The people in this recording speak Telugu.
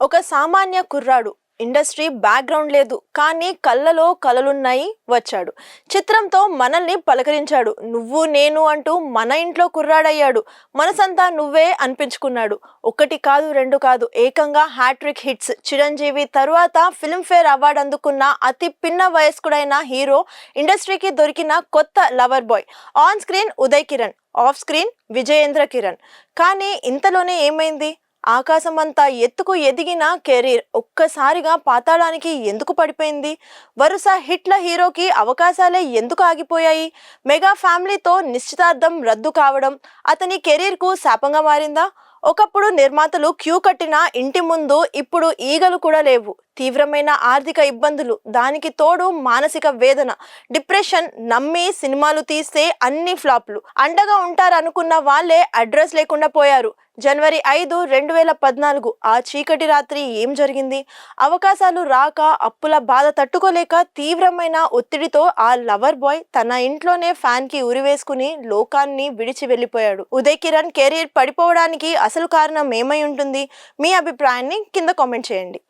ఒక సామాన్య కుర్రాడు. ఇండస్ట్రీ బ్యాక్గ్రౌండ్ లేదు. కానీ కళ్ళలో కలలున్నాయి వచ్చాడు. చిత్రంతో మనల్ని పలకరించాడు. నువ్వు నేను అంటూ మన ఇంట్లో కుర్రాడయ్యాడు. మనసంతా నువ్వే అనిపించుకున్నాడు. ఒకటి కాదు రెండు కాదు. ఏకంగా హ్యాట్రిక్ హిట్స్. చిరంజీవి తరువాత ఫిల్మ్ఫేర్ అవార్డు అందుకున్న అతి పిన్న వయస్కుడైన హీరో ఇండస్ట్రీకి దొరికిన కొత్త lover boy. On screen Uday Kiran off screen Vijayendra Kiran. కానీ ఇంతలోనే ఏమైంది? ఆకాశం అంతా ఎత్తుకు ఎదిగిన కెరీర్ ఒక్కసారిగా పాతాళానికి ఎందుకు పడిపోయింది? వరుస హిట్ల హీరోకి అవకాశాలే ఎందుకు ఆగిపోయాయి? మెగా ఫ్యామిలీతో నిశ్చితార్థం రద్దు కావడం అతని కెరీర్కు శాపంగా మారిందా? ఒకప్పుడు నిర్మాతలు క్యూ కట్టిన ఇంటి ముందు ఇప్పుడు ఈగలు కూడా లేవు. తీవ్రమైన ఆర్థిక ఇబ్బందులు దానికి తోడు మానసిక వేదన. డిప్రెషన్ నమ్మి సినిమాలు తీస్తే అన్ని ఫ్లాప్లు. అండగా ఉంటారనుకున్న వాళ్ళే అడ్రస్ లేకుండా పోయారు. జనవరి ఐదు రెండు వేల పద్నాలుగు ఆ చీకటి రాత్రి ఏం జరిగింది? అవకాశాలు రాక అప్పుల బాధ తట్టుకోలేక తీవ్రమైన ఒత్తిడితో ఆ లవర్ బాయ్ తన ఇంట్లోనే ఫ్యాన్కి ఉరివేసుకుని లోకాన్ని విడిచి వెళ్ళిపోయాడు. ఉదయ్ కిరణ్ కెరీర్ పడిపోవడానికి అసలు కారణం ఏమై ఉంటుంది? మీ అభిప్రాయాన్ని కింద కామెంట్ చేయండి.